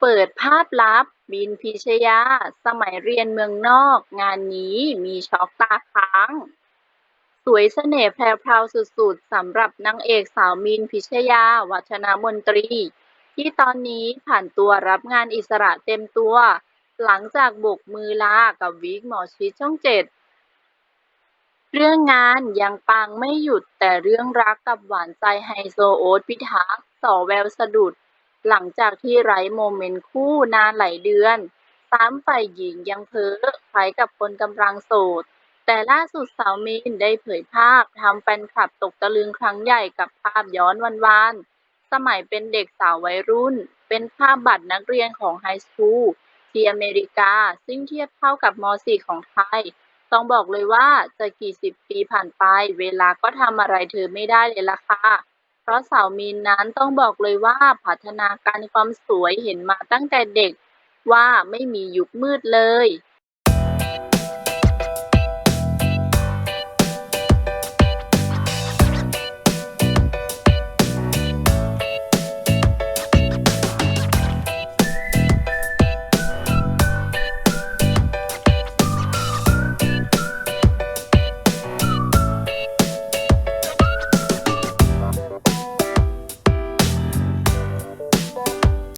เปิดภาพลับ บินพิชยาสมัยเรียนเมืองนอก งานนี้มีช็อกตาค้าง สวยเสน่ห์แพรวๆสุด ๆ สำหรับนางเอกสาวมินพิชยาวัฒนามนตรี ที่ตอนนี้ผ่านตัวรับงานอิสระเต็มตัว หลังจากบกมือลากับวิกหมอชิดช่องเจ็ดเรื่องงานยังปังไม่หยุดแต่เรื่องรักกับหวานใจไฮโซโอ๊ตพิทักษ์ส่อแววสะดุด หลังจากที่ไร้โมเมนต์คู่นานหลายเดือนสามฝ่ายหญิงยังเพ้อคล้ายกับคนกำลังโสด แต่ล่าสุดสาวมินได้เผยภาพทำแฟนคลับตกตะลึงครั้งใหญ่กับภาพย้อนวันวาน สมัยเป็นเด็กสาววัยรุ่น เป็นภาพบัตรนักเรียนของไฮสคูลที่อเมริกา ซึ่งเทียบเท่ากับม .4 ของไทย ต้องบอกเลยว่าจะกี่สิบปีผ่านไป เวลาก็ทำอะไรเธอไม่ได้เลยล่ะค่ะ เพราะสาวมีนนั้นต้องบอกเลยว่า พัฒนาการความสวยเห็นมาตั้งแต่เด็ก ว่าไม่มียุคมืดเลย